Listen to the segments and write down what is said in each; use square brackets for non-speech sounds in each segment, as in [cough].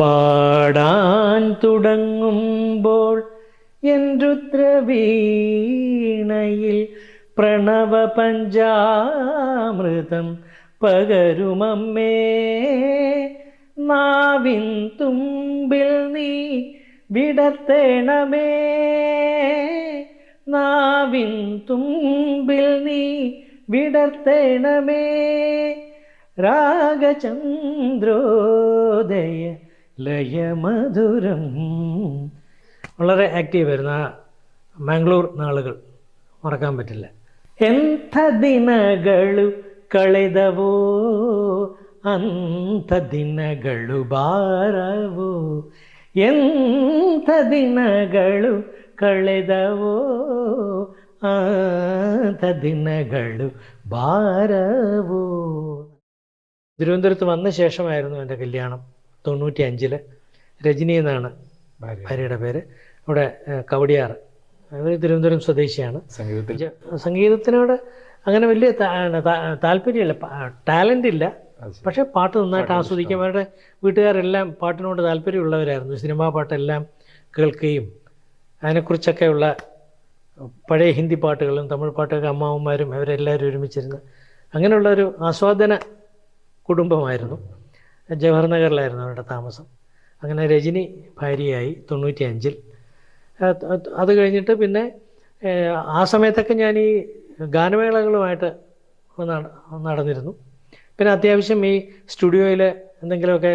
പാടാൻ തുടങ്ങുമ്പോൾ രുദ്രവീണയിൽ പ്രണവ പഞ്ചാമൃതം പകരുമമ്മേ. നാവിൻ തുമ്പിൽ നീ വിടത്തേണമേ നാവിൻ തുമ്പിൽ നീ വിടത്തേണമേ രാഗചന്ദ്രോദയ ലയമധുരം വളരെ ആക്റ്റീവായിരുന്നു ആ മാംഗ്ലൂർ നാളുകൾ മറക്കാൻ പറ്റില്ല ಎಂಥ ದಿನಗಳು ಕಳೆದವೋ ಅಂಥ ದಿನಗಳು ಬಾರವೋ ಎಂಥ ದಿನಗಳು ಕಳೆದವೋ ಅಂಥ ದಿನಗಳು ಬಾರವೋ തിരുവനന്തപുരത്ത് വന്ന ശേഷമായിരുന്നു എൻ്റെ കല്യാണം തൊണ്ണൂറ്റി അഞ്ചിൽ രജനി എന്നാണ് ഭാര്യയുടെ പേര്. അവിടെ കവടിയാർ. അവർ തിരുവനന്തപുരം സ്വദേശിയാണ്. സംഗീതത്തിനോട് അങ്ങനെ വലിയ താല്പര്യമില്ല. ടാലന്റ് ഇല്ല പക്ഷേ പാട്ട് നന്നായിട്ട് ആസ്വദിക്കും. അവരുടെ വീട്ടുകാരെല്ലാം പാട്ടിനോട് താല്പര്യമുള്ളവരായിരുന്നു. സിനിമാ പാട്ടെല്ലാം കേൾക്കുകയും അതിനെക്കുറിച്ചൊക്കെയുള്ള പഴയ ഹിന്ദി പാട്ടുകളും തമിഴ് പാട്ടൊക്കെ അമ്മാവന്മാരും അവരെല്ലാവരും ഒരുമിച്ചിരുന്ന് അങ്ങനെയുള്ള ഒരു ആസ്വാദന കുടുംബമായിരുന്നു. ജവഹർ നഗറിലായിരുന്നു അവരുടെ താമസം. അങ്ങനെ രജനി ഭാര്യയായി തൊണ്ണൂറ്റി അഞ്ചിൽ അത് കഴിഞ്ഞിട്ട് പിന്നെ ആ സമയത്തൊക്കെ ഞാൻ ഈ ഗാനമേളകളുമായിട്ട് നടന്നിരുന്നു. പിന്നെ അത്യാവശ്യം ഈ സ്റ്റുഡിയോയിൽ എന്തെങ്കിലുമൊക്കെ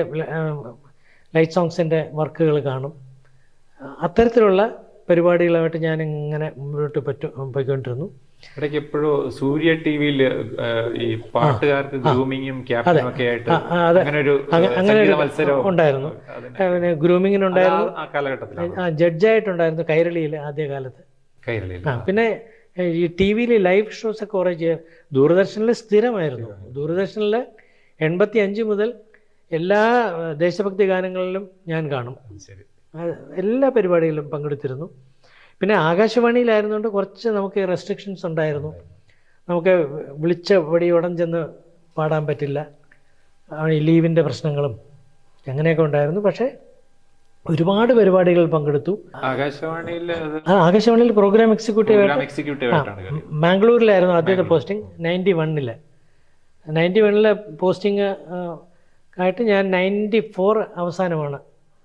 ലൈറ്റ് സോങ്സിന്റെ വർക്കുകൾ കാണും. അത്തരത്തിലുള്ള പരിപാടികളുമായിട്ട് ഞാൻ ഇങ്ങനെ മുന്നോട്ട് പറ്റു പോയിക്കൊണ്ടിരുന്നു. ഇടയ്ക്ക് എപ്പോഴും സൂര്യ ടിവിയിൽ ഈ പാട്ടുകാർക്ക് ഗ്രൂമിങ്ങും ക്യാപ്റ്റനും ഒക്കെ ആയിട്ട്. അങ്ങനെ ഒരു ഉണ്ടായിരുന്നു. പിന്നെ ഗ്രൂമിങ്ങിനുണ്ടായിരുന്നു. ആ കാലഘട്ടത്തിൽ ജഡ്ജായിട്ടുണ്ടായിരുന്നു കൈരളിയിൽ ആദ്യകാലത്ത് കൈരളിയിൽ പിന്നെ ഈ ടി വിയിൽ ലൈവ് ഷോസ് ഒക്കെ കുറേ ദൂരദർശനിൽ സ്ഥിരമായിരുന്നു. ദൂരദർശനിൽ എൺപത്തി അഞ്ച് മുതൽ എല്ലാ ദേശഭക്തി ഗാനങ്ങളിലും ഞാൻ കാണും. എല്ലാ പരിപാടികളിലും പങ്കെടുത്തിരുന്നു. പിന്നെ ആകാശവാണിയിലായിരുന്നുകൊണ്ട് കുറച്ച് നമുക്ക് റെസ്ട്രിക്ഷൻസ് ഉണ്ടായിരുന്നു. നമുക്ക് വിളിച്ച പടി ഉടൻ ചെന്ന് പാടാൻ പറ്റില്ല. ലീവിന്റെ പ്രശ്നങ്ങളും അങ്ങനെയൊക്കെ ഉണ്ടായിരുന്നു. പക്ഷേ ഒരുപാട് പരിപാടികൾ പങ്കെടുത്തു. ആകാശവാണിയിൽ ആകാശവാണിയിൽ പ്രോഗ്രാം എക്സിക്യൂട്ടീവ് എക്സിക്യൂട്ടീവ് മാംഗ്ലൂരിലായിരുന്നു ആദ്യത്തെ പോസ്റ്റിംഗ് നയന്റി വണ്ണിൽ നയന്റി വണ്ണിലെ പോസ്റ്റിംഗ് ആയിട്ട് ഞാൻ നയന്റി ഫോർ അവസാനമാണ്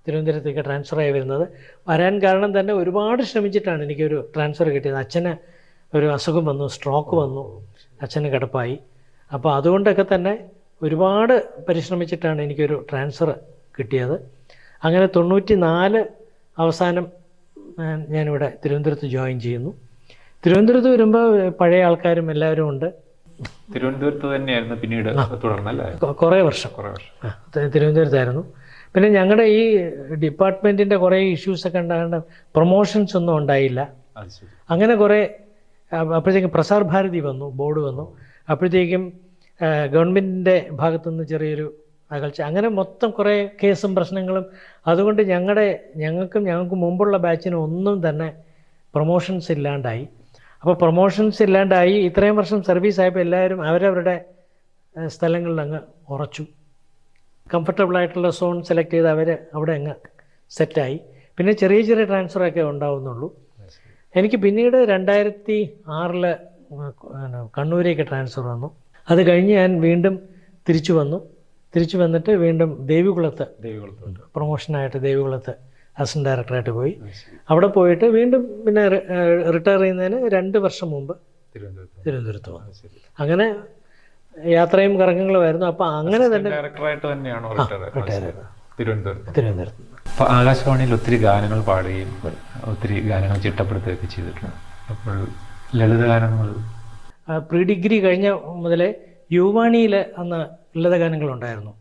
തിരുവനന്തപുരത്തേക്ക് ട്രാൻസ്ഫർ ആയി വരുന്നത്. വരാൻ കാരണം തന്നെ ഒരുപാട് ശ്രമിച്ചിട്ടാണ് എനിക്കൊരു ട്രാൻസ്ഫർ കിട്ടിയത്. അച്ഛന് ഒരു അസുഖം വന്നു സ്ട്രോക്ക് വന്നു. അച്ഛന് കിടപ്പായി. അപ്പോൾ അതുകൊണ്ടൊക്കെ തന്നെ ഒരുപാട് പരിശ്രമിച്ചിട്ടാണ് എനിക്കൊരു ട്രാൻസ്ഫർ കിട്ടിയത്. അങ്ങനെ തൊണ്ണൂറ്റി നാല് അവസാനം ഞാനിവിടെ തിരുവനന്തപുരത്ത് ജോയിൻ ചെയ്യുന്നു. തിരുവനന്തപുരത്ത് വരുമ്പോൾ പഴയ ആൾക്കാരും എല്ലാവരും ഉണ്ട്. തിരുവനന്തപുരത്ത് തന്നെയായിരുന്നു പിന്നീട് തുടർന്നല്ലേ കുറേ വർഷം. കുറേ വർഷം. തിരുവനന്തപുരത്തായിരുന്നു. പിന്നെ ഞങ്ങളുടെ ഈ ഡിപ്പാർട്ട്മെന്റിന്റെ കുറേ ഇഷ്യൂസൊക്കെ ഉണ്ടാകേണ്ട പ്രൊമോഷൻസ് ഒന്നും ഉണ്ടായില്ല. അങ്ങനെ കുറേ അപ്പോഴത്തേക്കും പ്രസാർ ഭാരതി വന്നു ബോർഡ് വന്നു. അപ്പോഴത്തേക്കും ഗവൺമെന്റിന്റെ ഭാഗത്തുനിന്ന് ചെറിയൊരു അകൽച്ച. അങ്ങനെ മൊത്തം കുറേ കേസും പ്രശ്നങ്ങളും. അതുകൊണ്ട് ഞങ്ങളുടെ ഞങ്ങൾക്കും ഞങ്ങൾക്ക് മുമ്പുള്ള ബാച്ചിനും ഒന്നും തന്നെ പ്രൊമോഷൻസ് ഇല്ലാണ്ടായി. അപ്പോൾ പ്രൊമോഷൻസ് ഇല്ലാണ്ടായി. ഇത്രയും വർഷം സർവീസ് ആയപ്പോൾ എല്ലാവരും അവരവരുടെ സ്ഥലങ്ങളിൽ അങ്ങ് ഉറച്ചു. കംഫർട്ടബിൾ ആയിട്ടുള്ള സോൺ സെലക്ട് ചെയ്ത് അവർ അവിടെ അങ്ങ് സെറ്റായി. പിന്നെ ചെറിയ ചെറിയ ട്രാൻസ്ഫറൊക്കെ ഉണ്ടാവുന്നുള്ളൂ. എനിക്ക് പിന്നീട് രണ്ടായിരത്തി ആറിൽ കണ്ണൂരേക്ക് ട്രാൻസ്ഫർ വന്നു. അത് കഴിഞ്ഞ് ഞാൻ വീണ്ടും തിരിച്ചു വന്നു. തിരിച്ചു വന്നിട്ട് വീണ്ടും ദേവികുളത്ത് ദേവികുളത്ത് പ്രൊമോഷനായിട്ട് ദേവികുളത്ത് അസിസ്റ്റന്റ് ഡയറക്ടറായിട്ട് പോയി. അവിടെ പോയിട്ട് വീണ്ടും പിന്നെ റിട്ടയർ ചെയ്യുന്നതിന് രണ്ട് വർഷം മുമ്പ് തിരുവനന്തപുരത്ത് തിരുവനന്തപുരത്ത് വന്നു. അങ്ങനെ യാത്രയും കറക്കങ്ങളുമായിരുന്നു അപ്പൊ അങ്ങനെ തന്നെ ഡയറക്ടറായിട്ട് തന്നെയാണോ തിരുവനന്തപുരത്ത്. തിരുവനന്തപുരത്ത് അപ്പോൾ ആകാശവാണിയിൽ ഒത്തിരി ഗാനങ്ങൾ പാടുകയും ഒത്തിരി ഗാനങ്ങൾ ചിട്ടപ്പെടുത്തുകയൊക്കെ ചെയ്തിട്ടുണ്ട്. അപ്പോൾ ലളിതഗാനങ്ങൾ പ്രീ ഡിഗ്രി കഴിഞ്ഞ മുതലേ യുവാണിയിൽ അന്ന് ലളിതഗാനങ്ങളുണ്ടായിരുന്നു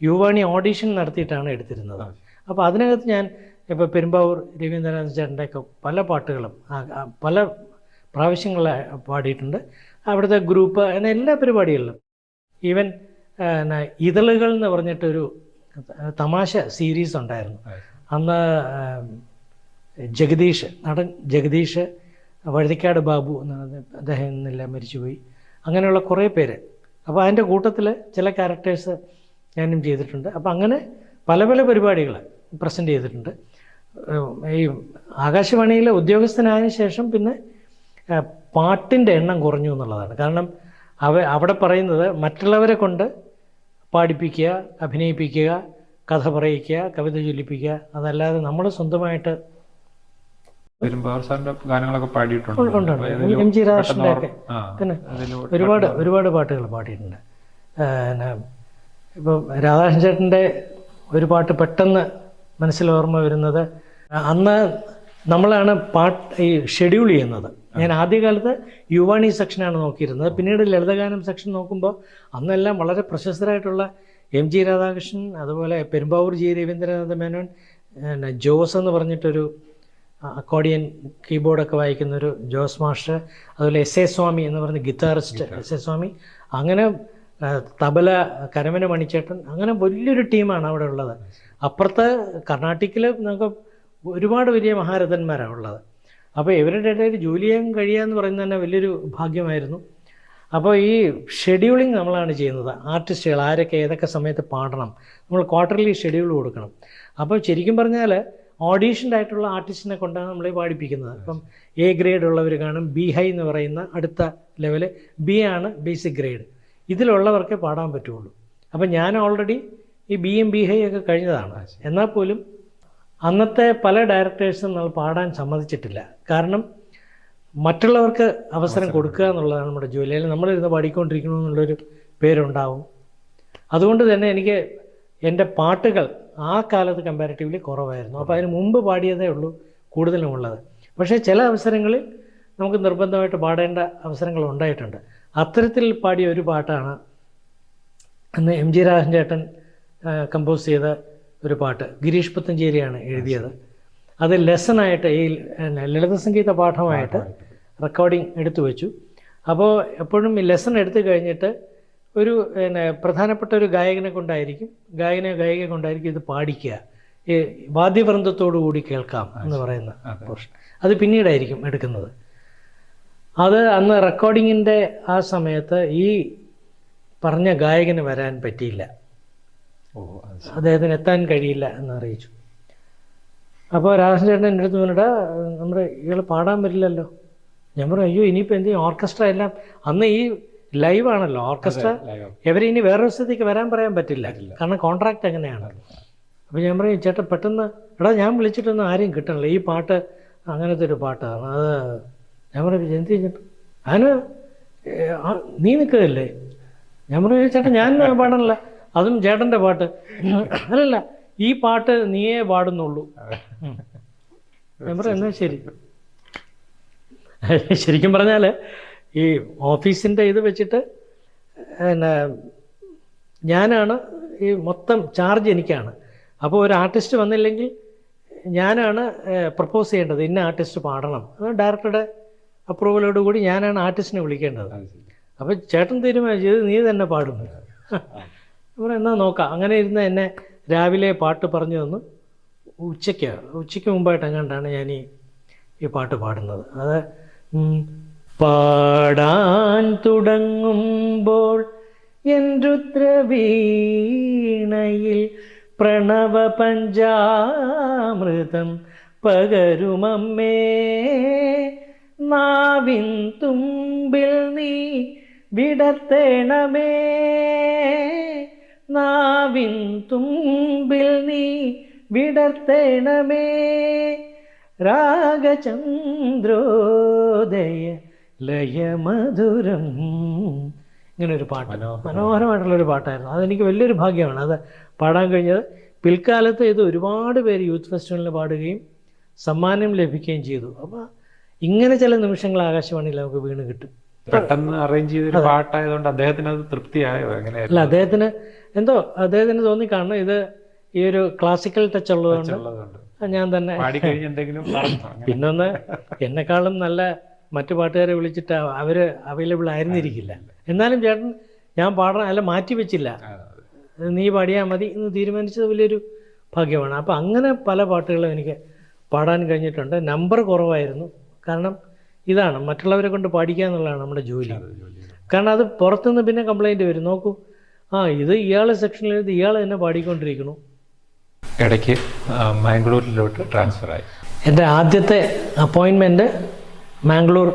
യുവാണി ഓഡിഷൻ നടത്തിയിട്ടാണ് എടുത്തിരുന്നത്. അപ്പോൾ അതിനകത്ത് ഞാൻ ഇപ്പോൾ പെരുമ്പാവൂർ രവീന്ദ്രനാഥ് ചേട്ടന്റെയൊക്കെ പല പാട്ടുകളും പല പ്രാവശ്യങ്ങൾ പാടിയിട്ടുണ്ട്. അവിടുത്തെ ഗ്രൂപ്പ് എന്ന എല്ലാ പരിപാടികളിലും. ഈവൻ എന്നാ, ഇതളുകൾ എന്ന് പറഞ്ഞിട്ടൊരു തമാശ സീരീസ് ഉണ്ടായിരുന്നു. അന്ന് ജഗദീഷ് നടൻ ജഗദീഷ് വഴുതിക്കാട് ബാബു എന്നാണ് അദ്ദേഹം ഇന്നില്ല മരിച്ചുപോയി. അങ്ങനെയുള്ള കുറേ പേര്. അപ്പോൾ അതിന്റെ കൂട്ടത്തിൽ ചില ക്യാരക്ടേഴ്സ് ഞാനും ചെയ്തിട്ടുണ്ട്. അപ്പോൾ അങ്ങനെ പല പല പരിപാടികൾ പ്രസന്റ് ചെയ്തിട്ടുണ്ട്. ഈ ആകാശവാണിയിലെ ഉദ്യോഗസ്ഥനായ ശേഷം പിന്നെ പാട്ടിന്റെ എണ്ണം കുറഞ്ഞു എന്നുള്ളതാണ് കാരണം അവ അവിടെ പറയുന്നത് മറ്റുള്ളവരെ കൊണ്ട് പാടിപ്പിക്കുക അഭിനയിപ്പിക്കുക കഥ പറയിക്കുക കവിത ചൊല്ലിപ്പിക്കുക അതല്ലാതെ നമ്മൾ സ്വന്തമായിട്ട് ഗാനങ്ങളൊക്കെ പാടിയിട്ടുണ്ട്. എം ജി പെട്ടെന്ന് ഒക്കെ. പിന്നെ ഒരുപാട് ഒരുപാട് പാട്ടുകൾ പാടിയിട്ടുണ്ട് പിന്നെ ഇപ്പം രാധാകൃഷ്ണൻ ചേട്ടന്റെ ഒരു പാട്ട് പെട്ടെന്ന് മനസ്സിൽ ഓർമ്മ വരുന്നത് അന്ന് നമ്മളാണ് പാട്ട് ഈ ഷെഡ്യൂൾ ചെയ്യുന്നത്. ഞാൻ ആദ്യകാലത്ത് യുവാണി സെക്ഷനാണ് നോക്കിയിരുന്നത്. പിന്നീട് ലളിതഗാനം സെക്ഷൻ നോക്കുമ്പോൾ അന്നെല്ലാം വളരെ പ്രശസ്തരായിട്ടുള്ള എം ജി രാധാകൃഷ്ണൻ അതുപോലെ പെരുമ്പാവൂർ ജി രവീന്ദ്രനാഥ മേനോൻ പിന്നെ ജോസ് എന്ന് പറഞ്ഞിട്ടൊരു അക്കോഡിയൻ കീബോർഡൊക്കെ വായിക്കുന്ന ഒരു ജോസ് മാസ്റ്റർ അതുപോലെ എസ് എ സ്വാമി എന്ന് പറഞ്ഞ ഗിത്താറിസ്റ്റ് എസ് എ സ്വാമി അങ്ങനെ തബല കരമന മണിച്ചേട്ടൻ അങ്ങനെ വലിയൊരു ടീമാണ് അവിടെ ഉള്ളത്. അപ്പുറത്ത് കർണാട്ടിക്കിൽ നമുക്ക് ഒരുപാട് വലിയ മഹാരഥന്മാരാണ് ഉള്ളത്. അപ്പോൾ ഇവരുടെ ഇടയിൽ ജോലി ചെയ്യാൻ കഴിയുക എന്ന് പറയുന്നത് തന്നെ വലിയൊരു ഭാഗ്യമായിരുന്നു. അപ്പോൾ ഈ ഷെഡ്യൂളിങ് നമ്മളാണ് ചെയ്യുന്നത്. ആർട്ടിസ്റ്റുകൾ ആരൊക്കെ ഏതൊക്കെ സമയത്ത് പാടണം നമ്മൾ ക്വാർട്ടർലി ഷെഡ്യൂൾ കൊടുക്കണം. അപ്പോൾ ശരിക്കും പറഞ്ഞാൽ ഓഡീഷൻഡായിട്ടുള്ള ആർട്ടിസ്റ്റിനെ കൊണ്ടാണ് നമ്മളെ പാടിപ്പിക്കുന്നത്. അപ്പം എ ഗ്രേഡ് ഉള്ളവർ കാണും ബി ഹൈ എന്ന് പറയുന്ന അടുത്ത ലെവൽ ബി ആണ് ബേസിക് ഗ്രേഡ്. ഇതിലുള്ളവർക്കേ പാടാൻ പറ്റുള്ളൂ. അപ്പം ഞാൻ ഓൾറെഡി ഈ ബി എം ബി ഹൈ ഒക്കെ കഴിഞ്ഞതാണ്. എന്നാൽ പോലും അന്നത്തെ പല ഡയറക്ടേഴ്സും നമ്മൾ പാടാൻ സമ്മതിച്ചിട്ടില്ല. കാരണം മറ്റുള്ളവർക്ക് അവസരം കൊടുക്കുക എന്നുള്ളതാണ് നമ്മുടെ ജോലി. അല്ലെങ്കിൽ നമ്മളിരുന്ന് പാടിക്കൊണ്ടിരിക്കണം എന്നുള്ളൊരു പേരുണ്ടാവും. അതുകൊണ്ട് തന്നെ എനിക്ക് എന്റെ പാട്ടുകൾ ആ കാലത്ത് കമ്പാരിറ്റീവ്ലി കുറവായിരുന്നു. അപ്പോൾ അതിന് മുമ്പ് പാടിയതേ ഉള്ളൂ കൂടുതലും ഉള്ളത്. പക്ഷേ ചില അവസരങ്ങളിൽ നമുക്ക് നിർബന്ധമായിട്ട് പാടേണ്ട അവസരങ്ങൾ ഉണ്ടായിട്ടുണ്ട്. അത്തരത്തിൽ പാടിയ ഒരു പാട്ടാണ് അന്ന് എം ജി രാജൻ ചേട്ടൻ കമ്പോസ് ചെയ്ത ഒരു പാട്ട്. ഗിരീഷ് പുത്തഞ്ചേരിയാണ് എഴുതിയത്. അത് ലെസണായിട്ട് ഈ പിന്നെ ലളിത സംഗീത പാഠമായിട്ട് റെക്കോർഡിങ് എടുത്തു വെച്ചു. അപ്പോൾ എപ്പോഴും ഈ ലെസൺ എടുത്തു കഴിഞ്ഞിട്ട് ഒരു പിന്നെ പ്രധാനപ്പെട്ട ഒരു ഗായകനെ കൊണ്ടായിരിക്കും ഗായകനെ ഗായിക കൊണ്ടായിരിക്കും ഇത് പാടിക്കുക. ഈ വാദ്യവൃന്ദത്തോടു കൂടി കേൾക്കാം എന്ന് പറയുന്ന അതെ. പോർഷൻ അത് പിന്നീടായിരിക്കും എടുക്കുന്നത്. അത് അന്ന് റെക്കോർഡിങ്ങിന്റെ ആ സമയത്ത് ഈ പറഞ്ഞ ഗായകന് വരാൻ പറ്റിയില്ല. അദ്ദേഹത്തിന് എത്താൻ കഴിയില്ല എന്ന് അറിയിച്ചു. അപ്പോൾ രാധാകൃഷ്ണൻ ചേട്ടൻ എന്റെ അടുത്ത് പറഞ്ഞിട്ട് നമ്മുടെ ഇയാൾ പാടാൻ പറ്റില്ലല്ലോ. ഞാൻ പറഞ്ഞു അയ്യോ ഇനിയിപ്പോൾ എന്ത് ചെയ്യും? ഓർക്കസ്ട്ര എല്ലാം അന്ന് ഈ ലൈവ് ആണല്ലോ ഓർക്കസ്ട്ര. ഇവരെ ഇനി വേറൊരു സ്ഥലത്തേക്ക് വരാൻ പറയാൻ പറ്റില്ല. കാരണം കോൺട്രാക്റ്റ് അങ്ങനെയാണ്. അപ്പോൾ ഞാൻ പറയും ചേട്ടാ പെട്ടെന്ന് എടാ ഞാൻ വിളിച്ചിട്ടൊന്നും ആരെയും കിട്ടണില്ല. ഈ പാട്ട് അങ്ങനത്തെ ഒരു പാട്ടാണ്. അത് ഞാൻ പറയും എന്ത് ചെയ്തിട്ട് അതിന് നീ നിൽക്കുകയല്ലേ ഞാൻ പറഞ്ഞു ചേട്ടാ ഞാൻ പാടണില്ല. അതും ചേട്ടന്റെ പാട്ട്. അല്ലല്ല ഈ പാട്ട് നീയേ പാടുന്നുള്ളൂ. ഉം. ഞാൻ പറയും എന്നാ ശരി? ശരിക്കും പറഞ്ഞാൽ ഈ ഓഫീസിന്റെ ഇത് വെച്ചിട്ട് പിന്നെ ഞാനാണ് ഈ മൊത്തം ചാർജ് എനിക്കാണ്. അപ്പോൾ ഒരു ആർട്ടിസ്റ്റ് വന്നില്ലെങ്കിൽ ഞാനാണ് പ്രപ്പോസ് ചെയ്യേണ്ടത്. ഇന്ന ആർട്ടിസ്റ്റ് പാടണം. അത് ഡയറക്ടറുടെ അപ്രൂവലോട് കൂടി ഞാനാണ് ആർട്ടിസ്റ്റിനെ വിളിക്കേണ്ടത്. അപ്പം അപ്പോൾ ചേട്ടൻ തീരുമാനിച്ചത് നീ തന്നെ പാടുന്നു. അപ്പോൾ എന്നാൽ നോക്കാം? അങ്ങനെ ഇരുന്ന് എന്നെ രാവിലെ പാട്ട് പറഞ്ഞു തന്നു ഉച്ചയ്ക്ക് ഉച്ചയ്ക്ക് മുമ്പായിട്ട് എങ്ങാണ്ടാണ് ഞാൻ ഈ ഈ പാട്ട് പാടുന്നത്. അത് പാടാൻ തുടങ്ങുമ്പോൾ എൻ രുദ്രവീണയിൽ പ്രണവ പഞ്ചാമൃതം പകരുമമ്മേ. നാവിൻ തുമ്പിൽ നീ വിടർത്തേണമേ. നാവിൻ തുമ്പിൽ നീ വിടർത്തേണമേ. രാഗചന്ദ്രോദയ ലയമധുരം. ഇങ്ങനെ ഒരു പാട്ട്. മനോഹരമായിട്ടുള്ള ഒരു പാട്ടായിരുന്നു. അതെനിക്ക് വലിയൊരു ഭാഗ്യമാണ്. അത് പാടാൻ കഴിഞ്ഞത് പിൽക്കാലത്ത് ഇത് ഒരുപാട് പേര് യൂത്ത് ഫെസ്റ്റിവലിൽ പാടുകയും സമ്മാനം ലഭിക്കുകയും ചെയ്തു. അപ്പോൾ ഇങ്ങനെ ചില നിമിഷങ്ങൾ ആകാശവാണിയിൽ നമുക്ക് വീണ് കിട്ടും. പെട്ടെന്ന് അറേഞ്ച് ചെയ്തൊരു പാട്ടായതുകൊണ്ട് അദ്ദേഹത്തിന് അത് തൃപ്തിയായോ? അല്ല അദ്ദേഹത്തിന് എന്തോ അദ്ദേഹത്തിന് തോന്നി കാണണം ഇത് ഈ ഒരു ക്ലാസിക്കൽ ടച്ച് ഉള്ളതുകൊണ്ട് ഞാൻ തന്നെ. [laughs] പിന്നൊന്ന് എന്നെക്കാളും നല്ല മറ്റു പാട്ടുകാരെ വിളിച്ചിട്ട് അവർ അവൈലബിൾ ആയിരുന്നിരിക്കില്ല. എന്നാലും ചേട്ടൻ ഞാൻ പാടണം അല്ല മാറ്റി വെച്ചില്ല. നീ പാടിയാൽ മതി എന്ന് തീരുമാനിച്ചത് വലിയൊരു ഭാഗ്യമാണ്. അപ്പോൾ അങ്ങനെ പല പാട്ടുകളും എനിക്ക് പാടാൻ കഴിഞ്ഞിട്ടുണ്ട്. നമ്പർ കുറവായിരുന്നു. കാരണം ഇതാണ് മറ്റുള്ളവരെ കൊണ്ട് പാടിക്കുക എന്നുള്ളതാണ് നമ്മുടെ ജോലി. കാരണം അത് പുറത്തുനിന്ന് പിന്നെ കംപ്ലൈന്റ് വരും. നോക്കൂ ആ ഇത് ഇയാളെ സെക്ഷനിൽ ഇത് ഇയാൾ തന്നെ പാടിക്കൊണ്ടിരിക്കണു ഇടയ്ക്ക് മാംഗ്ലൂരിലോട്ട് ട്രാൻസ്ഫർ ആയി. എന്റെ ആദ്യത്തെ അപ്പോയിൻമെന്റ് മാംഗ്ലൂർ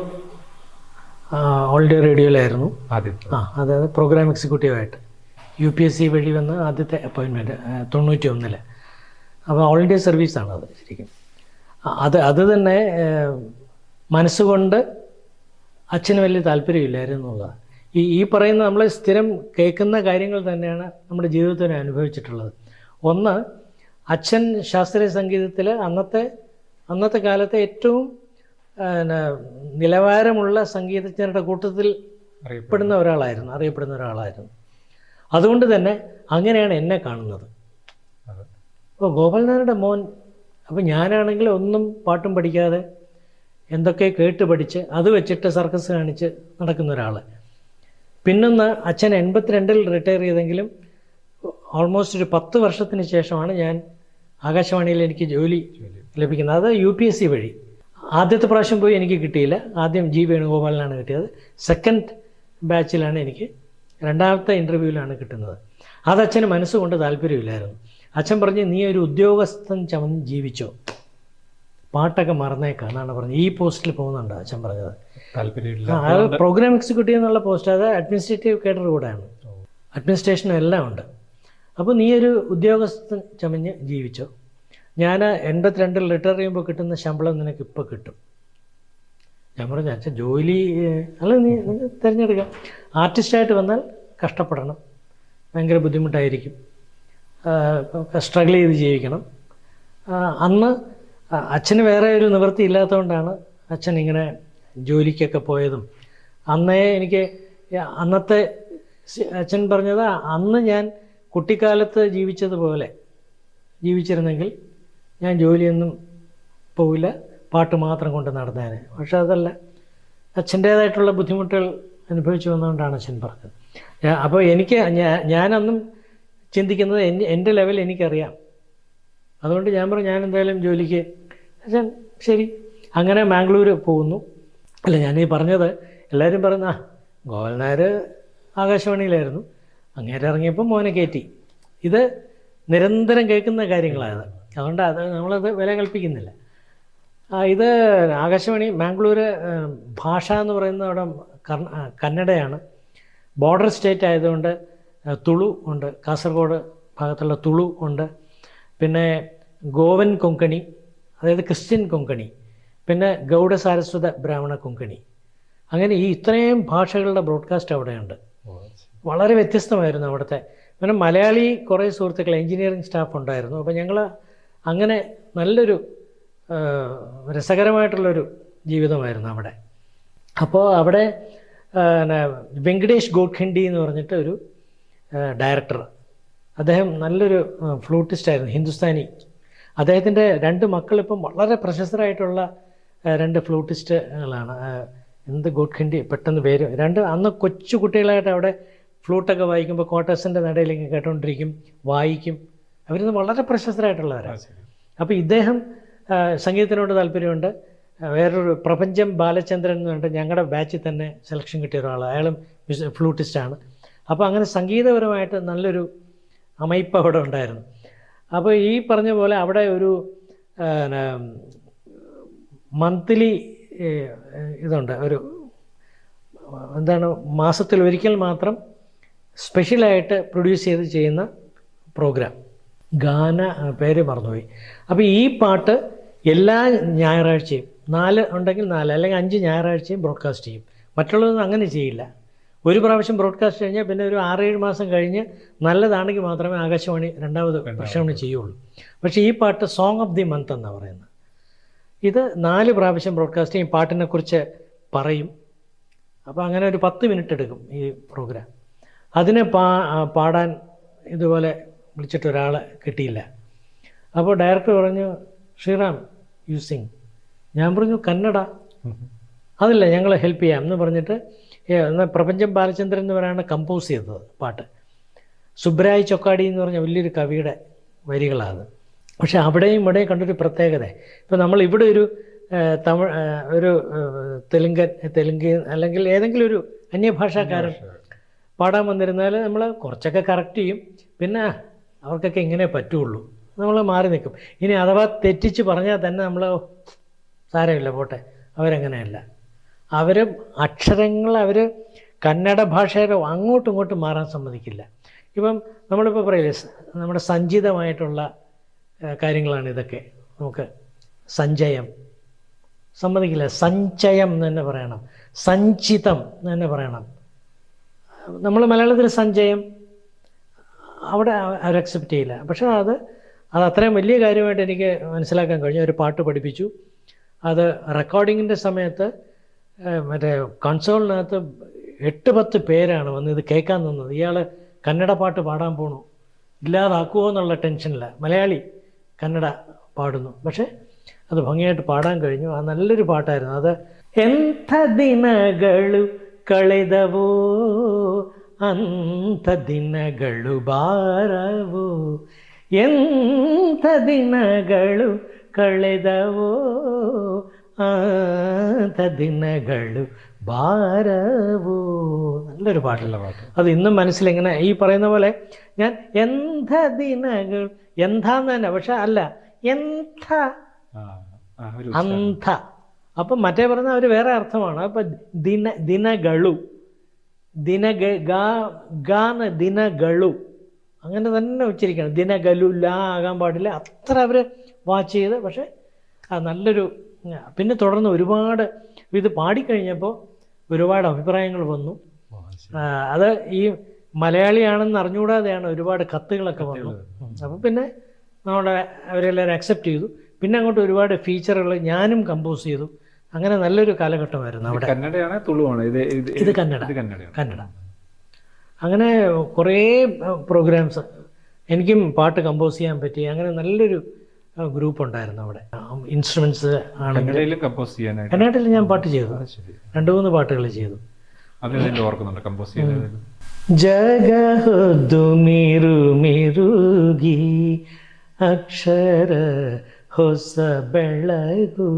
ഓൾഡ് റേഡിയോയിലായിരുന്നു. ആദ്യത്തെ. ആ അതായത് പ്രോഗ്രാം എക്സിക്യൂട്ടീവായിട്ട് യു പി എസ് സി വഴി വന്ന ആദ്യത്തെ അപ്പോയിൻമെന്റ് തൊണ്ണൂറ്റി ഒന്നിൽ അപ്പോൾ ഓൾ ഇന്ത്യ സർവീസാണ് അത് ശരിക്കും. അത് അത് തന്നെ മനസ്സുകൊണ്ട് അച്ഛന് വലിയ താല്പര്യമില്ലായിരുന്നു എന്നുള്ളതാണ്. ഈ ഈ പറയുന്ന നമ്മൾ സ്ഥിരം കേൾക്കുന്ന കാര്യങ്ങൾ തന്നെയാണ് നമ്മുടെ ജീവിതത്തിൽ അനുഭവിച്ചിട്ടുള്ളത്. ഒന്ന് അച്ഛൻ ശാസ്ത്രീയ സംഗീതത്തിൽ അന്നത്തെ അന്നത്തെ കാലത്തെ ഏറ്റവും നിലവാരമുള്ള സംഗീതജ്ഞരുടെ കൂട്ടത്തിൽ അറിയപ്പെടുന്ന പെടുന്ന ഒരാളായിരുന്നു അറിയപ്പെടുന്ന ഒരാളായിരുന്നു. അതുകൊണ്ട് തന്നെ അങ്ങനെയാണ് എന്നെ കാണുന്നത്. അപ്പോൾ ഗോപാലനാഥന്റെ മോൻ അപ്പോൾ ഞാനാണെങ്കിൽ ഒന്നും പാട്ടും പഠിക്കാതെ എന്തൊക്കെ കേട്ട് പഠിച്ച് അത് വെച്ചിട്ട് സർക്കസ് കാണിച്ച് നടക്കുന്ന ഒരാൾ പിന്നൊന്ന് അച്ഛൻ എൺപത്തിരണ്ടിൽ റിട്ടയർ ചെയ്തെങ്കിലും ഓൾമോസ്റ്റ് ഒരു പത്ത് വർഷത്തിന് ശേഷമാണ് ഞാൻ ആകാശവാണിയിൽ എനിക്ക് ജോലി ലഭിക്കുന്നത്. അത് യു പി എസ് സി വഴി. ആദ്യത്തെ പ്രാവശ്യം പോയി എനിക്ക് കിട്ടിയില്ല. ആദ്യം ജി വേണുഗോപാലിനാണ് കിട്ടിയത്. സെക്കൻഡ് ബാച്ചിലാണ് എനിക്ക് രണ്ടാമത്തെ ഇന്റർവ്യൂവിലാണ് കിട്ടുന്നത്. അത് അച്ഛന് മനസ്സുകൊണ്ട് താല്പര്യമില്ലായിരുന്നു. അച്ഛൻ പറഞ്ഞ് നീ ഒരു ഉദ്യോഗസ്ഥൻ ചമന്ന് ജീവിച്ചോ? പാട്ടൊക്കെ മറന്നേക്കാന്നാണ് പറഞ്ഞത്. ഈ പോസ്റ്റിൽ പോകുന്നുണ്ട് അച്ഛൻ പറഞ്ഞത്? താല്പര്യമില്ല. പ്രോഗ്രാം എക്സിക്യൂട്ടീവ് എന്നുള്ള പോസ്റ്റ് അത് അഡ്മിനിസ്ട്രേറ്റീവ് കേഡർ കൂടെയാണ്. അഡ്മിനിസ്ട്രേഷനും എല്ലാം ഉണ്ട്. അപ്പോൾ നീ ഒരു ഉദ്യോഗസ്ഥൻ ചമഞ്ഞ് ജീവിച്ചോ? ഞാൻ എൺപത്തിരണ്ടിൽ റിട്ടയർ ചെയ്യുമ്പോൾ കിട്ടുന്ന ശമ്പളം നിനക്ക് ഇപ്പോൾ കിട്ടും. ഞാൻ പറഞ്ഞു അച്ഛൻ ജോലി അല്ല നീ തിരഞ്ഞെടുക്കാം. ആർട്ടിസ്റ്റായിട്ട് വന്നാൽ കഷ്ടപ്പെടണം. ഭയങ്കര ബുദ്ധിമുട്ടായിരിക്കും. സ്ട്രഗിൾ ചെയ്ത് ജീവിക്കണം. അന്ന് അച്ഛന് വേറെ ഒരു നിവൃത്തി ഇല്ലാത്തതുകൊണ്ടാണ് അച്ഛൻ ഇങ്ങനെ ജോലിക്കൊക്കെ പോയതും. അന്നേ എനിക്ക് അന്നത്തെ അച്ഛൻ പറഞ്ഞത് അന്ന് ഞാൻ കുട്ടിക്കാലത്ത് ജീവിച്ചതുപോലെ ജീവിച്ചിരുന്നെങ്കിൽ ഞാൻ ജോലിയൊന്നും പോവില്ല പാട്ട് മാത്രം കൊണ്ട് നടന്നേനെ. പക്ഷെ അതല്ല അച്ഛന്റേതായിട്ടുള്ള ബുദ്ധിമുട്ടുകൾ അനുഭവിച്ചു വന്നുകൊണ്ടാണ് അച്ഛൻ പറഞ്ഞത്. അപ്പോൾ എനിക്ക് ഞാനന്നും ചിന്തിക്കുന്നത് എന്റെ ലെവൽ എനിക്കറിയാം. അതുകൊണ്ട് ഞാൻ പറഞ്ഞു ഞാൻ എന്തായാലും ജോലിക്ക് അച്ഛൻ ശരി. അങ്ങനെ മാംഗ്ലൂർ പോകുന്നു. അല്ല ഞാൻ ഈ പറഞ്ഞത് എല്ലാവരും പറയുന്ന ആ ഗോവൽനാർ ആകാശവാണിയിലായിരുന്നു. അങ്ങേരെ ഇറങ്ങിയപ്പോൾ മോനെ കയറ്റി ഇത് നിരന്തരം കേൾക്കുന്ന കാര്യങ്ങളാണ്. അതുകൊണ്ട് അത് നമ്മളത് വില കൽപ്പിക്കുന്നില്ല. ഇത് ആകാശവാണി മാംഗ്ലൂർ ഭാഷ എന്ന് പറയുന്നത് അവിടെ കന്നഡയാണ്. ബോർഡർ സ്റ്റേറ്റ് ആയതുകൊണ്ട് തുളു ഉണ്ട്. കാസർഗോഡ് ഭാഗത്തുള്ള തുളു ഉണ്ട്. പിന്നെ ഗോവൻ കൊങ്കണി അതായത് ക്രിസ്ത്യൻ കൊങ്കണി പിന്നെ ഗൗഡ സാരസ്വത ബ്രാഹ്മണ കൊങ്കണി. അങ്ങനെ ഈ ഇത്രയും ഭാഷകളുടെ ബ്രോഡ്കാസ്റ്റ് അവിടെയുണ്ട്. വളരെ വ്യത്യസ്തമായിരുന്നു അവിടുത്തെ. പിന്നെ മലയാളി കുറേ സുഹൃത്തുക്കൾ എഞ്ചിനീയറിംഗ് സ്റ്റാഫ് ഉണ്ടായിരുന്നു. അപ്പോൾ ഞങ്ങൾ അങ്ങനെ നല്ലൊരു രസകരമായിട്ടുള്ളൊരു ജീവിതമായിരുന്നു അവിടെ. അപ്പോൾ അവിടെ വെങ്കടേഷ് ഗോഖണ്ഡി എന്ന് പറഞ്ഞിട്ട് ഒരു ഡയറക്ടർ. അദ്ദേഹം നല്ലൊരു ഫ്ലൂട്ടിസ്റ്റായിരുന്നു ഹിന്ദുസ്ഥാനി അദ്ദേഹത്തിന്റെ രണ്ട് മക്കളിപ്പം വളരെ പ്രശസ്തരായിട്ടുള്ള രണ്ട് ഫ്ലൂട്ടിസ്റ്റുകളാണ്. എന്ത് ഗോഡ്ഖിൻഡി പെട്ടെന്ന് പേര്. രണ്ട് അന്ന് കൊച്ചു കുട്ടികളായിട്ട് അവിടെ ഫ്ലൂട്ടൊക്കെ വായിക്കുമ്പോൾ ക്വാർട്ടേഴ്സിന്റെ നടയിലേക്ക് കേട്ടുകൊണ്ടിരിക്കും വായിക്കും. അവരിന്ന് വളരെ പ്രശസ്തരായിട്ടുള്ളവരാണ് അപ്പോൾ ഇദ്ദേഹം സംഗീതത്തിനോട് താല്പര്യമുണ്ട്. വേറൊരു പ്രപഞ്ചം ബാലചന്ദ്രൻ എന്ന് പറഞ്ഞിട്ട് ഞങ്ങളുടെ ബാച്ചിൽ തന്നെ സെലക്ഷൻ കിട്ടിയ ഒരാൾ അയാളും ഫ്ലൂട്ടിസ്റ്റാണ്. അപ്പോൾ അങ്ങനെ സംഗീതപരമായിട്ട് നല്ലൊരു അമയിപ്പ് അവിടെ ഉണ്ടായിരുന്നു. അപ്പോൾ ഈ പറഞ്ഞ പോലെ അവിടെ ഒരു മന്ത്ലി ഇതുണ്ട്. ഒരു എന്താണ് മാസത്തിൽ ഒരിക്കൽ മാത്രം സ്പെഷ്യലായിട്ട് പ്രൊഡ്യൂസ് ചെയ്ത് ചെയ്യുന്ന പ്രോഗ്രാം. ഗാന പേര് മറന്നുപോയി. അപ്പോൾ ഈ പാട്ട് എല്ലാ ഞായറാഴ്ചയും നാല് ഉണ്ടെങ്കിൽ നാല് അല്ലെങ്കിൽ അഞ്ച് ഞായറാഴ്ചയും ബ്രോഡ്കാസ്റ്റ് ചെയ്യും. മറ്റുള്ളതൊന്നും അങ്ങനെ ചെയ്യില്ല. ഒരു പ്രാവശ്യം ബ്രോഡ്കാസ്റ്റ് കഴിഞ്ഞാൽ പിന്നെ ഒരു ആറേഴ് മാസം കഴിഞ്ഞ് നല്ലതാണെങ്കിൽ മാത്രമേ ആകാശവാണി രണ്ടാമത് പ്രക്ഷേപണം ചെയ്യുള്ളൂ. പക്ഷേ ഈ പാട്ട് സോങ് ഓഫ് ദി മന്ത് എന്നാണ് പറയുന്നത്. ഇത് നാല് പ്രാവശ്യം ബ്രോഡ്കാസ്റ്റ് ചെയ്യും പാട്ടിനെക്കുറിച്ച് പറയും. അപ്പോൾ അങ്ങനെ ഒരു പത്ത് മിനിറ്റ് എടുക്കും ഈ പ്രോഗ്രാം അതിനെ പാ പാടാൻ ഇതുപോലെ വിളിച്ചിട്ട് ഒരാളെ കിട്ടിയില്ല. അപ്പോൾ ഡയറക്ടർ പറഞ്ഞു ശ്രീറാം യു സിംഗ് ഞാൻ പറഞ്ഞു കന്നഡ. അതില്ല ഞങ്ങളെ ഹെൽപ്പ് ചെയ്യാം. എന്ന് പറഞ്ഞിട്ട് പ്രപഞ്ചം ബാലചന്ദ്രൻ എന്ന് പറയുന്ന കമ്പോസ് ചെയ്തത് പാട്ട്. സുബ്രായ് ചൊക്കാടി എന്ന് പറഞ്ഞ വലിയൊരു കവിയുടെ വരികളാണ്. പക്ഷെ അവിടെയും ഇവിടെയും കണ്ടൊരു പ്രത്യേകത. ഇപ്പോൾ നമ്മൾ ഇവിടെ ഒരു തമിഴ് ഒരു തെലുങ്കൻ തെലുങ്ക് അല്ലെങ്കിൽ ഏതെങ്കിലും ഒരു അന്യഭാഷാക്കാരൻ പാടാൻ വന്നിരുന്നാൽ നമ്മൾ കുറച്ചൊക്കെ കറക്റ്റ് ചെയ്യും. പിന്നെ അവർക്കൊക്കെ ഇങ്ങനെ പറ്റുള്ളൂ. നമ്മൾ മാറി നിൽക്കും. ഇനി അഥവാ തെറ്റിച്ച് പറഞ്ഞാൽ തന്നെ നമ്മൾ സാരമില്ല പോട്ടെ. അവരങ്ങനെയല്ല. അവർ അക്ഷരങ്ങൾ അവർ കന്നഡ ഭാഷയുടെ അങ്ങോട്ടും ഇങ്ങോട്ടും മാറാൻ സമ്മതിക്കില്ല. ഇപ്പം നമ്മളിപ്പോൾ പറയില്ലേ നമ്മുടെ സഞ്ചിതമായിട്ടുള്ള കാര്യങ്ങളാണ് ഇതൊക്കെ. നമുക്ക് സഞ്ചയം. സമ്മതിക്കില്ല. സഞ്ചയം എന്ന് തന്നെ പറയണം. സഞ്ചിതം എന്ന് തന്നെ പറയണം. നമ്മൾ മലയാളത്തിൽ സഞ്ചയം അവിടെ അവർ അക്സെപ്റ്റ് ചെയ്യില്ല. പക്ഷേ അത് അത് അത്രയും വലിയ കാര്യമായിട്ട് എനിക്ക് മനസ്സിലാക്കാൻ കഴിഞ്ഞു. ഒരു പാട്ട് പഠിപ്പിച്ചു. അത് റെക്കോർഡിങ്ങിന്റെ സമയത്ത് മറ്റേ കൺസോളിനകത്ത് എട്ട് പത്ത് പേരാണ് വന്ന് ഇത് കേൾക്കാൻ നിന്നത് ഇയാൾ കന്നഡ പാട്ട് പാടാൻ പോണു ഇല്ലാതാക്കുമോ എന്നുള്ള ടെൻഷനില്ല മലയാളി കന്നഡ പാടുന്നു പക്ഷേ അത് ഭംഗിയായിട്ട് പാടാൻ കഴിഞ്ഞു ആ നല്ലൊരു പാട്ടായിരുന്നു അത് ಎಂಥ ದಿನಗಳು ಕಳೆದವೋ ಅಂಥ ದಿನಗಳು ಬಾರವು ಎಂಥ ದಿನಗಳು ಕಳೆದವೋ ಅಂಥ ദിനಗಳು ഭാരവോ. നല്ലൊരു പാട്ടുള്ള പാട്ട്. അത് ഇന്നും മനസ്സിലിങ്ങനെ ഈ പറയുന്ന പോലെ ഞാൻ എന്ത ദിനകൾ എന്താന്ന് തന്നെ പക്ഷെ അല്ല എന്ത അന്ധ അപ്പം മറ്റേ പറഞ്ഞ ഒരു വേറെ അർത്ഥമാണ്. അപ്പം ദിന ദിനകളു. ദിനഗ ഗാന ദിനകളു. അങ്ങനെ തന്നെ ഉച്ചരിക്കണം. ദിനഗലു ലാ ആകാൻ പാടില്ല. അത്ര അവർ വാച്ച് ചെയ്ത് പക്ഷെ ആ നല്ലൊരു പിന്നെ തുടർന്ന് ഒരുപാട് ഇത് പാടിക്കഴിഞ്ഞപ്പോൾ ഒരുപാട് അഭിപ്രായങ്ങൾ വന്നു. അത് ഈ മലയാളിയാണെന്ന് അറിഞ്ഞുകൂടാതെയാണ് ഒരുപാട് കത്തുകളൊക്കെ വന്നു. അപ്പോൾ പിന്നെ നമ്മുടെ അവരെല്ലാവരും അക്സെപ്റ്റ് ചെയ്തു. പിന്നെ അങ്ങോട്ട് ഒരുപാട് ഫീച്ചറുകൾ ഞാനും കമ്പോസ് ചെയ്തു. അങ്ങനെ നല്ലൊരു കാലഘട്ടമായിരുന്നു അവിടെ. കന്നഡയാണ് തുളുവാണ്? ഇത് ഇത് കന്നഡ. കന്നഡ. അങ്ങനെ കുറേ പ്രോഗ്രാംസ് എനിക്കും പാട്ട് കമ്പോസ് ചെയ്യാൻ പറ്റി. അങ്ങനെ നല്ലൊരു ഗ്രൂപ്പ് ഉണ്ടായിരുന്നു അവിടെ ഇൻസ്ട്രുമെൻറ്റ്സ് ആണെങ്കിൽ കന്നഡയിലും കമ്പോസ് ചെയ്യാനായിട്ട് കന്നഡയിൽ ഞാൻ പാട്ട് ചെയ്തു അത് ശരി രണ്ട് മൂന്ന് പാട്ടുകൾ ചെയ്തു അത് ഇതിന്റെ ഓർക്കുന്നുണ്ട് കമ്പോസ് ചെയ്തത് ಜಗಹೊದ್ದು ಮಿರು ಮಿರುಗಿ ಅಕ್ಷರ ಹೊಸ ಬೆಳಗು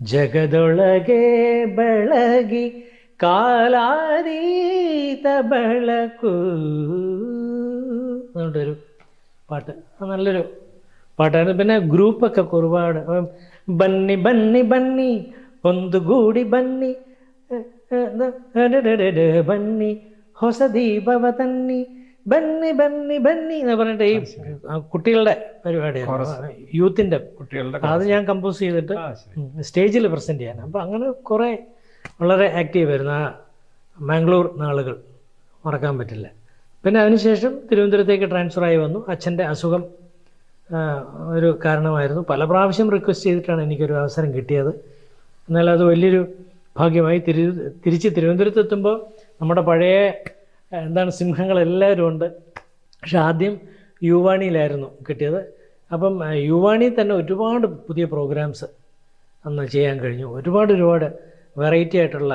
ಜಗದೊಳಗೆ ಬೆಳಗಿ കാലാതീത ಬೆಳಕು അതുകൊണ്ടൊരു പാട്ട് അത് നല്ലൊരു പാട്ടാണ് പിന്നെ ഗ്രൂപ്പൊക്കെ ഒരുപാട്. ബന്നി ബന്നി ബന്നി ഒന്നുകൂടി ബന്നി ബന്നി ഹൊസദീപവ തന്നി ബന്നി ബന്നി ബന്നി എന്ന് പറഞ്ഞിട്ട് ഈ കുട്ടികളുടെ പരിപാടിയാണ് യൂത്തിന്റെ കുട്ടികളുടെ അത് ഞാൻ കമ്പോസ് ചെയ്തിട്ട് സ്റ്റേജിൽ പ്രസന്റ് ചെയ്യാൻ. അപ്പൊ അങ്ങനെ കുറേ വളരെ ആക്റ്റീവ് ആയിരുന്നു. ആ മാംഗ്ലൂർ നാളുകൾ. മറക്കാൻ പറ്റില്ല. പിന്നെ അതിനുശേഷം തിരുവനന്തപുരത്തേക്ക് ട്രാൻസ്ഫർ ആയി വന്നു. അച്ഛന്റെ അസുഖം ഒരു കാരണമായിരുന്നു. പല പ്രാവശ്യം റിക്വസ്റ്റ് ചെയ്തിട്ടാണ് എനിക്കൊരു അവസരം കിട്ടിയത്. എന്നാൽ അത് വലിയൊരു ഭാഗ്യമായി തിരു തിരിച്ച് തിരുവനന്തപുരത്ത് എത്തുമ്പോൾ നമ്മുടെ പഴയ എന്താണ് സിംഹങ്ങളെല്ലാവരും ഉണ്ട്. പക്ഷെ ആദ്യം യുവാണിയിലായിരുന്നു കിട്ടിയത്. അപ്പം യുവാണിയിൽ തന്നെ ഒരുപാട് പുതിയ പ്രോഗ്രാംസ് അന്ന് ചെയ്യാൻ കഴിഞ്ഞു. ഒരുപാട് ഒരുപാട് വെറൈറ്റി ആയിട്ടുള്ള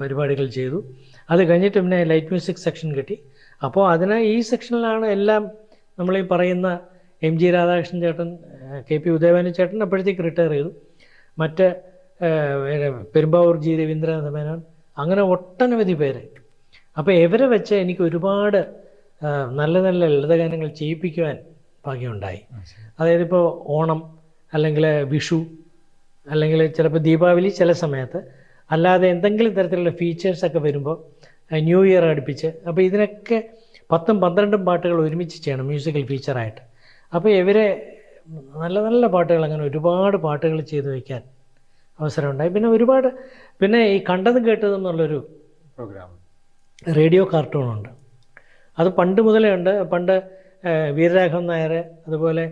പരിപാടികൾ ചെയ്തു. അത് കഴിഞ്ഞിട്ട് പിന്നെ ലൈറ്റ് മ്യൂസിക് സെക്ഷൻ കിട്ടി. അപ്പോൾ അതിന് ഈ സെക്ഷനിലാണ് എല്ലാം നമ്മൾ ഈ പറയുന്ന എം ജി രാധാകൃഷ്ണൻ ചേട്ടൻ കെ പി ഉദയവാനി ചേട്ടൻ അപ്പോഴത്തേക്ക് റിട്ടയർ ചെയ്തു. മറ്റ് പെരുമ്പാവൂർ ജി രവീന്ദ്രനാഥ മേനോൻ അങ്ങനെ ഒട്ടനവധി പേര്. അപ്പോൾ ഇവരെ വെച്ച് എനിക്ക് ഒരുപാട് നല്ല നല്ല ലളിതഗാനങ്ങൾ ചെയ്യിപ്പിക്കുവാൻ ഭാഗ്യമുണ്ടായി. അതായത് ഇപ്പോൾ ഓണം അല്ലെങ്കിൽ വിഷു അല്ലെങ്കിൽ ചിലപ്പോൾ ദീപാവലി ചില സമയത്ത്. അല്ലാതെ എന്തെങ്കിലും തരത്തിലുള്ള ഫീച്ചേഴ്സൊക്കെ വരുമ്പോൾ ന്യൂ ഇയർ അടുപ്പിച്ച്. അപ്പോൾ ഇതിനൊക്കെ പത്തും പന്ത്രണ്ടും പാട്ടുകൾ ഒരുമിച്ച് ചെയ്യണം മ്യൂസിക്കൽ ഫീച്ചറായിട്ട് അപ്പോൾ ഇവരെ നല്ല നല്ല പാട്ടുകൾ അങ്ങനെ ഒരുപാട് പാട്ടുകൾ ചെയ്തു വയ്ക്കാൻ അവസരമുണ്ടായി. പിന്നെ ഒരുപാട് പിന്നെ ഈ കണ്ടതും കേട്ടതും എന്നുള്ളൊരു പ്രോഗ്രാം. റേഡിയോ കാർട്ടൂണുണ്ട്. അത് പണ്ട് മുതലേ ഉണ്ട്. പണ്ട് വീരരാഘവൻ നായർ അതുപോലെ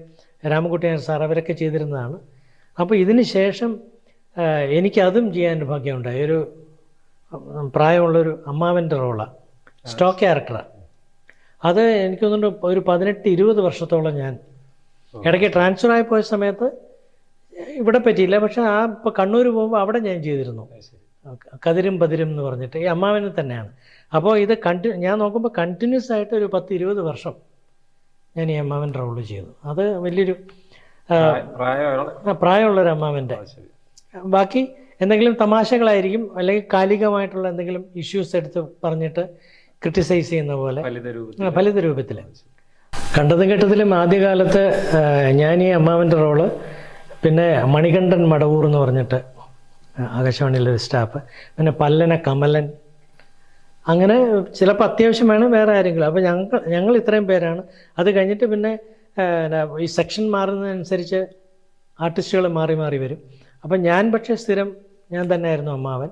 രാമൻകുട്ടി നായർ സാർ അവരൊക്കെ ചെയ്തിരുന്നതാണ്. അപ്പോൾ ഇതിന് ശേഷം എനിക്കതും ചെയ്യാൻ ഭാഗ്യമുണ്ടായി. ഒരു പ്രായമുള്ളൊരു അമ്മാവന്റെ റോളാണ് സ്റ്റോക്ക് ക്യാരക്ടറാണ് അത് എനിക്ക് തോന്നുന്നു ഒരു പതിനെട്ട് ഇരുപത് വർഷത്തോളം ഞാൻ ഇടയ്ക്ക് ട്രാൻസ്ഫർ ആയി പോയ സമയത്ത് ഇവിടെ പറ്റിയില്ല. പക്ഷെ ആ ഇപ്പോൾ കണ്ണൂർ പോകുമ്പോൾ അവിടെ ഞാൻ ചെയ്തിരുന്നു. കതിരും പതിരും എന്ന് പറഞ്ഞിട്ട്. ഈ അമ്മാവിനെ തന്നെയാണ്. അപ്പോൾ ഇത് കണ്ടി ഞാൻ നോക്കുമ്പോൾ കണ്ടിന്യൂസ് ആയിട്ട് ഒരു പത്ത് ഇരുപത് വർഷം ഞാൻ ഈ അമ്മാവൻ റോൾ ചെയ്തു. അത് വലിയൊരു പ്രായമുള്ളൊരു അമ്മാവന്റെ ബാക്കി എന്തെങ്കിലും തമാശകളായിരിക്കും അല്ലെങ്കിൽ കാലികമായിട്ടുള്ള എന്തെങ്കിലും ഇഷ്യൂസ് എടുത്ത് പറഞ്ഞിട്ട് ക്രിട്ടിസൈസ് ചെയ്യുന്ന പോലെ. ഫലിത രൂപത്തിൽ കണ്ടതും കേട്ടതിലും ആദ്യകാലത്ത് ഞാൻ ഈ അമ്മാവന്റെ റോൾ പിന്നെ മണികണ്ഠൻ മടവൂർ എന്ന് പറഞ്ഞിട്ട് ആകാശവാണിയിലെ ഒരു സ്റ്റാഫ് പിന്നെ പല്ലന കമലൻ. അങ്ങനെ ചിലപ്പോൾ അത്യാവശ്യം വേണം വേറെ ആരെങ്കിലും. അപ്പോൾ ഞങ്ങൾ ഞങ്ങൾ ഇത്രയും പേരാണ്. അത് കഴിഞ്ഞിട്ട് പിന്നെ ഈ സെക്ഷൻ മാറുന്നതനുസരിച്ച് ആർട്ടിസ്റ്റുകൾ മാറി മാറി വരും. അപ്പം ഞാൻ പക്ഷേ സ്ഥിരം ഞാൻ തന്നെയായിരുന്നു അമ്മാവൻ.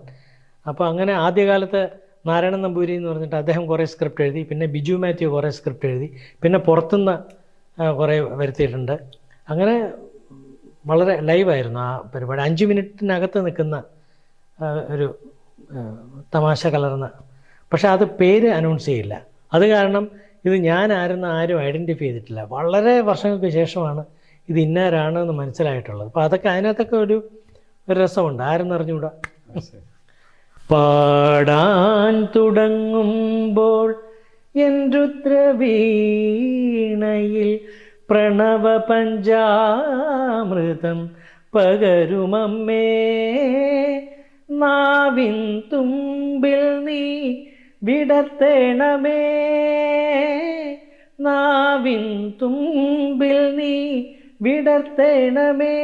അപ്പോൾ അങ്ങനെ ആദ്യകാലത്ത് നാരായണൻ നമ്പൂരി എന്ന് പറഞ്ഞിട്ട് അദ്ദേഹം കുറേ സ്ക്രിപ്റ്റ് എഴുതി പിന്നെ ബിജു മാത്യു കുറേ സ്ക്രിപ്റ്റ് എഴുതി പിന്നെ പുറത്തുനിന്ന് കുറേ വരുത്തിയിട്ടുണ്ട്. അങ്ങനെ വളരെ ലൈവായിരുന്നു ആ പരിപാടി. അഞ്ച് മിനിറ്റിനകത്ത് നിൽക്കുന്ന ഒരു തമാശ കലർന്ന. പക്ഷെ അത് പേര് അനൗൺസ് ചെയ്യില്ല. അത് കാരണം ഇത് ഞാൻ ആരും ഐഡന്റിഫൈ ചെയ്തിട്ടില്ല. വളരെ വർഷങ്ങൾക്ക് ശേഷമാണ് ഇത് ഇന്നാരാണെന്ന് മനസ്സിലായിട്ടുള്ളത്. അപ്പോൾ അതൊക്കെ അതിനകത്തൊക്കെ ഒരു ഒരു രസമുണ്ട്. ആരെന്ന് അറിഞ്ഞുകൂടാ പാടാൻ തുടങ്ങുമ്പോൾ എൻ രുദ്രവീണയിൽ പ്രണവ പഞ്ചാമൃതം പകരുമമ്മേ. നാവിൻ തുമ്പിൽ നീ വിടത്തേണമേ നാവിൻ തുമ്പിൽ നീ വിടർത്തേണമേ.